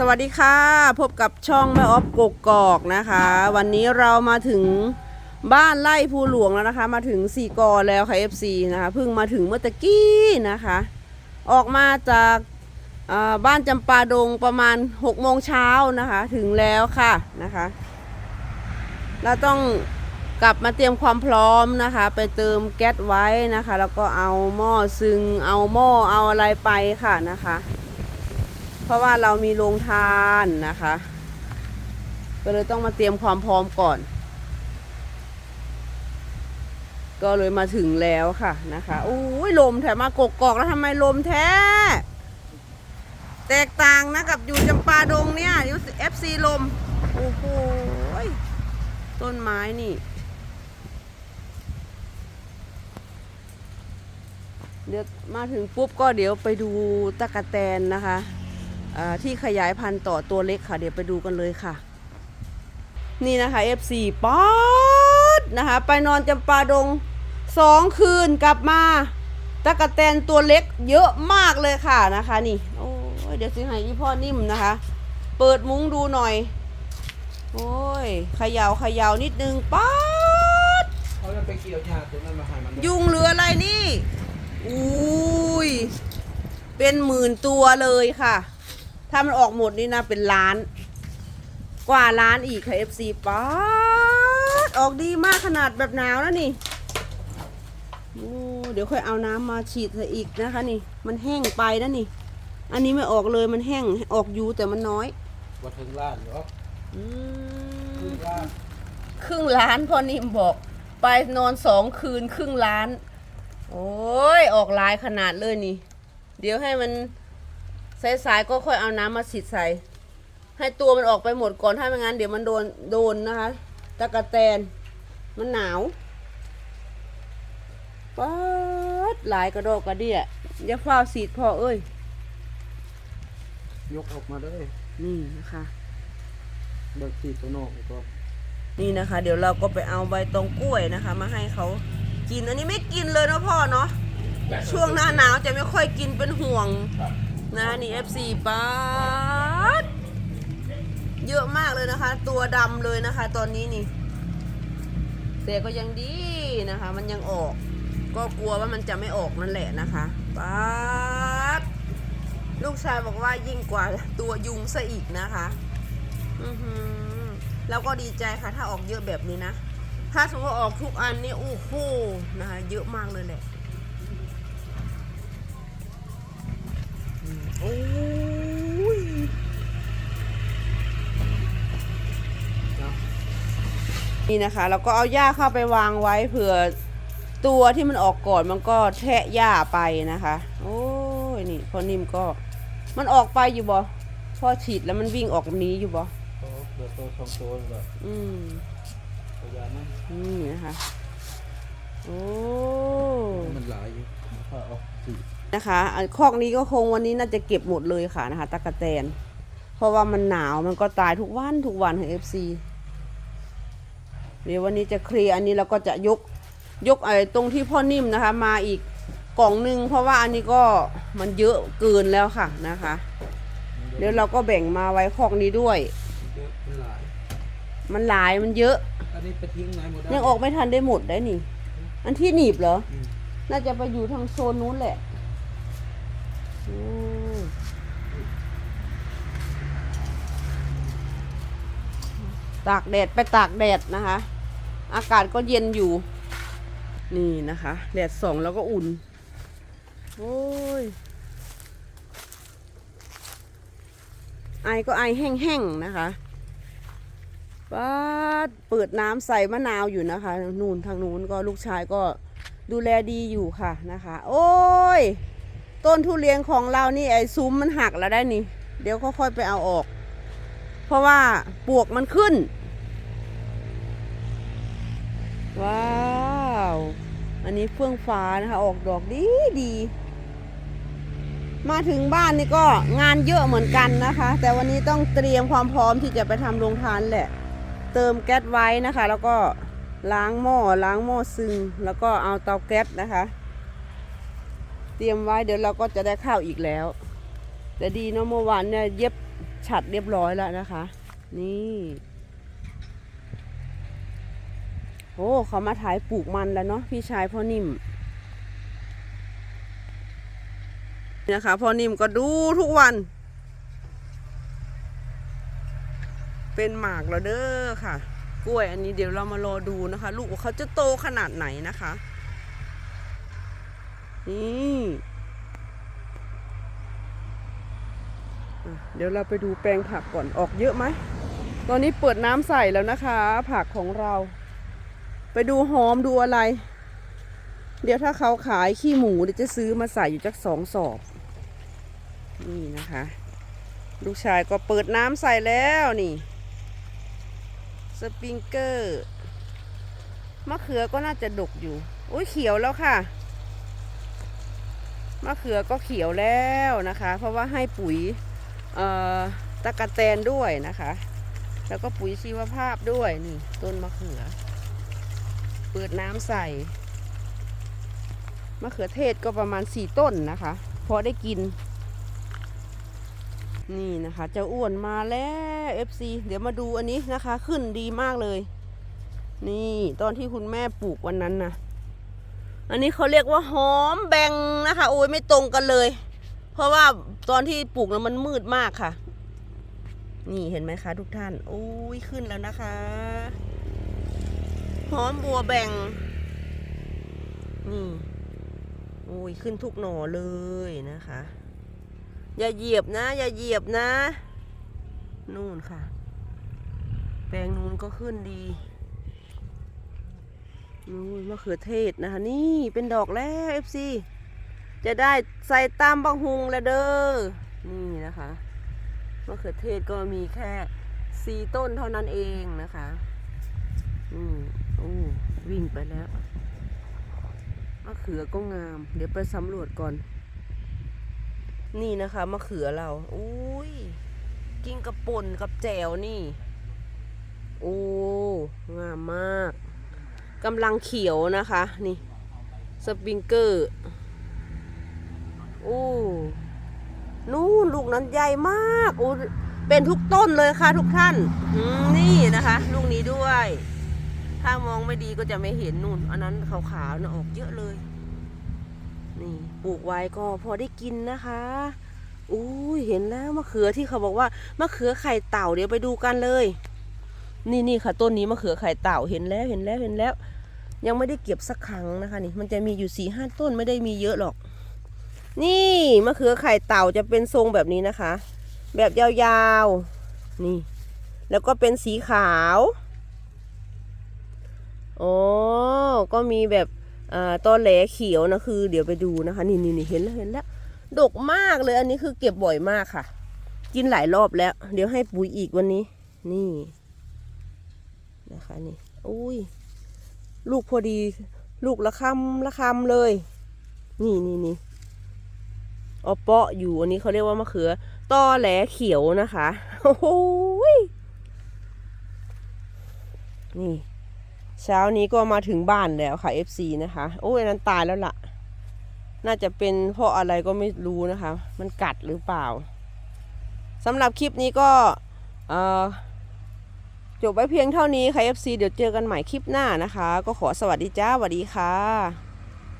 สวัสดีค่ะ พบกับช่องแม่ออฟกกอกนะคะ วันนี้เรามาถึงบ้านไร่ภูหลวงแล้วนะคะ มาถึงสี่กอแล้วค่ะ FC นะคะเพิ่งมาถึงเมื่อตะกี้นะคะ ออกมาจากาบ้านจำปาดงประมาณ6โมงเช้านะคะ ถึงแล้วค่ะนะคะ เราต้องกลับมาเตรียมความพร้อมนะคะ ไปเติมแก๊สไว้นะคะ แล้วก็เอาหม้อซึงเอาหม้อเอาอะไรไปค่ะนะคะ เพราะว่าเรามีโรงทานนะคะ ก็เลยต้องมาเตรียมความพร้อมก่อน ก็เลยมาถึงแล้วค่ะนะคะอุ้ยลมแถมมากกกอกแล้วทำไมลมแท้ แตกต่างนะกับอยู่จำปาดงเนี่ยยูเอฟซีลม โอ้โหต้นไม้นี่เดี๋ยวมาถึงปุ๊บก็เดี๋ยวไปดูตะกะแตนนะคะ ที่ขยายพันธุ์ต่อตัวเล็กค่ะ เดี๋ยวไปดูกันเลยค่ะ นี่นะคะ F4 ป๊อดนะคะ ไปนอนจำปาดงสองคืนกลับมาตะกะแตนตัวเล็กเยอะมากเลยค่ะนะคะนี่โอ้ยเดี๋ยวสิให้ยี่พ่อนิ่มนะคะ เปิดมุ้งดูหน่อย โอ้ยเขยาวขยาวนิดนึงป๊อดเขาจะไปเกี่ยวหญ้าตัวนั้นมาให้มันยุงเหลืออะไรนี่อุ้ยเป็นหมื่นตัวเลยค่ะ ถ้ามันออกหมดนี่นะเป็นล้าน กว่าล้านอีกค่ะ FC ป๊าดออกดีมากขนาดแบบหนาวแล้วนี่โอ้เดี๋ยวค่อยเอาน้ำมาฉีดใส่อีกนะคะนี่ มันแห้งไปนะนี่ อันนี้ไม่ออกเลยมันแห้งออกอยู่แต่มันน้อยว่าถึงล้านเหรออืถึมงล้านครึ่งล้านพอนิ่มบอก ไปนอนสองคืนครึ่งล้าน โอ้ยออกลายขนาดเลยนี่ เดี๋ยวให้มัน สายๆก็ค่อยเอาน้ำมาฉีดใส่ ให้ตัวมันออกไปหมดก่อนถ้าไม่งั้นเดี๋ยวมันโดนโดนนะคะตะกะแตนมันหนาวป๊าดหลายกระโดกกระเดี่ยอย่าเฝ้าวสีดพ่อเอ้ย ยกออกมาเลยนี่นะคะ เบิกสีตัวนอกก็นี่นะคะ เดี๋ยวเราก็ไปเอาใบตองกล้วยนะคะ มาให้เขากินอันนี้ไม่กินเลยเนาะพ่อเนาะช่วงหน้าหนาวจะไม่ค่อยกินเป็นห่วง นะนี่ FC ป๊าดเยอะมากเลยนะคะ ตัวดำเลยนะคะ ตอนนี้นี่แต่ก็ยังดีนะคะ มันยังออก ก็กลัวว่ามันจะไม่ออกนั่นแหละนะคะป๊าดลูกชายบอกว่ายิ่งกว่าตัวยุงซะอีกนะคะอือหือแล้วก็ดีใจค่ะถ้าออกเยอะแบบนี้นะ ถ้าสมมติว่าออกทุกอันนี่โอ้โหนะคะ เยอะมากเลยแหละ ยนะนี่นะคะเราก็เอาหญ้าเข้าไปวางไว้เผื่อตัวที่มันออกก่อนมันก็แทะหญ้าไปนะคะ โอ้ยนี่พอนิ่มก็ มันออกไปอยู่บ่พอฉีดแล้วมันวิ่งออกหนี้อยู่บ่โอ้เดือดตัวสองตัวแบบอืมตัวยานั้นนี่นะคะโอ้มันหลายอยู่มันก็ออกสี นะคะอันคอกนี้ก็คงวันนี้น่าจะเก็บหมดเลยค่ะนะคะตะกะแตน เพราะว่ามันหนาวมันก็ตายทุกวันทุกวันของเอฟซีเดี๋ยววันนี้จะเคลียร์อันนี้เราก็จะยกยกไอ้ตรงที่พ่อนิ่มนะคะ มาอีกกล่องหนึ่งเพราะว่าอันนี้ก็มันเยอะเกินแล้วค่ะนะคะ เดี๋ยวเราก็แบ่งมาไว้คอกนี้ด้วย เยอะมันหลายมันหลายมันเยอะ อันนี้ไปทิ้งไหนหมดได้ยังออกไม่ทันได้หมดได้นี่ อันที่หนีบเหรอ อืม น่าจะไปอยู่ทางโซนนู้นแหละ อืมตากแดดไปตากแดดนะคะ อากาศก็เย็นอยู่ นี่นะคะ แดดส่องแล้วก็อุ่น โอ้ย ไอก็ไอแห้งๆนะคะป้าดเปิดน้ำใส่มะนาวอยู่นะคะ นู่นทางนู้นก็ลูกชายก็ดูแลดีอยู่ค่ะนะคะ โอ้ย ต้นทุเรียนของเรานี่ไอ้ซุ้มมันหักแล้วได้นี่ เดี๋ยวค่อยๆไปเอาออก เพราะว่าปวกมันขึ้น ว้าว อันนี้เฟื่องฟ้านะคะออกดอกดีดี มาถึงบ้านนี่ก็งานเยอะเหมือนกันนะคะ แต่วันนี้ต้องเตรียมความพร้อมที่จะไปทำโรงทานแหละ เติมแก๊สไว้นะคะ แล้วก็ล้างหม้อล้างหม้อซึง แล้วก็เอาเตาแก๊สนะคะ เตรียมไว้เดี๋ยวเราก็จะได้ข้าวอีกแล้ว แต่ดีเนาะเมื่อวานเนี่ยเย็บฉัดเรียบร้อยแล้วนะคะ นี่โอ้เขามาถ่ายปลูกมันแล้วเนาะพี่ชายพ่อนิ่มนะคะพ่อนิ่มก็ดูทุกวัน เป็นหมากแล้วเด้อค่ะ กล้วยอันนี้เดี๋ยวเรามารอดูนะคะ ลูกว่าเขาจะโตขนาดไหนนะคะ นี่เดี๋ยวเราไปดูแปลงผักก่อนออกเยอะไหม ตอนนี้เปิดน้ำใส่แล้วนะคะ ผักของเรา ไปดูหอมดูอะไร เดี๋ยวถ้าเขาขายขี้หมูเดี๋ยวจะซื้อมาใส่อยู่จักสองสอบนี่นะคะ ลูกชายก็เปิดน้ำใส่แล้วนี่ สปริงเกอร์ มะเขือก็น่าจะดกอยู่ โอ้ยเขียวแล้วค่ะ มะเขือก็เขียวแล้วนะคะ เพราะว่าให้ปุ๋ยตะกะแตนด้วยนะคะ แล้วก็ปุ๋ยชีวภาพด้วยนี่ต้นมะเขือ เปิดน้ำใส่มะเขือเทศก็ประมาณสี่ต้นนะคะพอได้กิน นี่นะคะเจ้าอ้วนมาแล้ว FC เดี๋ยวมาดูอันนี้นะคะ ขึ้นดีมากเลย นี่ตอนที่คุณแม่ปลูกวันนั้นนะ อันนี้เขาเรียกว่าหอมแบงนะคะ โอ้ยไม่ตรงกันเลย เพราะว่าตอนที่ปลูกแล้วมันมืดมากค่ะ นี่เห็นไหมคะทุกท่าน โอ้ยขึ้นแล้วนะคะหอมบัวแบงนี่โอ้ยขึ้นทุกหน่อเลยนะคะ อย่าเหยียบนะ อย่าเหยียบนะ นู่นค่ะ แปลงนู้นก็ขึ้นดี มะเขือเทศนะคะ นี่เป็นดอกแล้วเอฟซีจะได้ใส่ตามบังฮุงแล้วเด้อ นี่นะคะมะเขือเทศก็มีแค่สี่ต้นเท่านั้นเองนะคะอืมโอ้วิ่งไปแล้วมะเขือก็งาม เดี๋ยวไปสำรวจก่อน นี่นะคะมะเขือเราอุ้ยกินกับป่นกับแจวนี่ โอ้ งามมาก กำลังเขียวนะคะ นี่สปริงเกอร์โอ้นู่นลูกนั้นใหญ่มากโอ้เป็นทุกต้นเลยค่ะทุกท่านนี่นะคะ ลูกนี้ด้วย ถ้ามองไม่ดีก็จะไม่เห็นนู่น อันนั้นขาวๆนะออกเยอะเลย นี่ปลูกไว้ก็พอได้กินนะคะอุ้เห็นแล้วมะเขือที่เขาบอกว่ามะเขือไข่เต่าเดี๋ยวไปดูกันเลย นี่นี่ค่ะ ต้นนี้มะเขือไข่เต่าเห็นแล้วเห็นแล้วเห็นแล้ว ยังไม่ได้เก็บสักครั้งนะคะนี่มันจะมีอยู่สี่ห้าต้นไม่ได้มีเยอะหรอก นี่มะเขือไข่เต่าจะเป็นทรงแบบนี้นะคะ แบบยาวๆนี่ แล้วก็เป็นสีขาวโอ๋อก็มีแบบอ่าตอแหลเขียวนะคือ เดี๋ยวไปดูนะคะ นี่นี่นี่เห็นแล้วเห็นแล้วดกมากเลยอันนี้คือเก็บบ่อยมากค่ะ กินหลายรอบแล้ว เดี๋ยวให้ปุ๋ยอีกวันนี้ นี่ นะคะนี่อุ้ยลูกพอดี ลูกละคำละคำเลย นี่นี่นี่ออเปาะอยู่อันนี้เขาเรียกว่ามะเขือตอแหลเขียวนะคะโอ้โหยนี่ เช้านี้ก็มาถึงบ้านแล้วค่ะ FC นะคะ โอ้ยนั้นตายแล้วล่ะ น่าจะเป็นเพราะอะไรก็ไม่รู้นะคะ มันกัดหรือเปล่าสำหรับคลิปนี้ก็เอ่อ จบไว้เพียงเท่านี้ค่ะ FC เดี๋ยวเจอกันใหม่คลิปหน้านะคะ ก็ขอสวัสดีจ้าสวัสดีค่ะ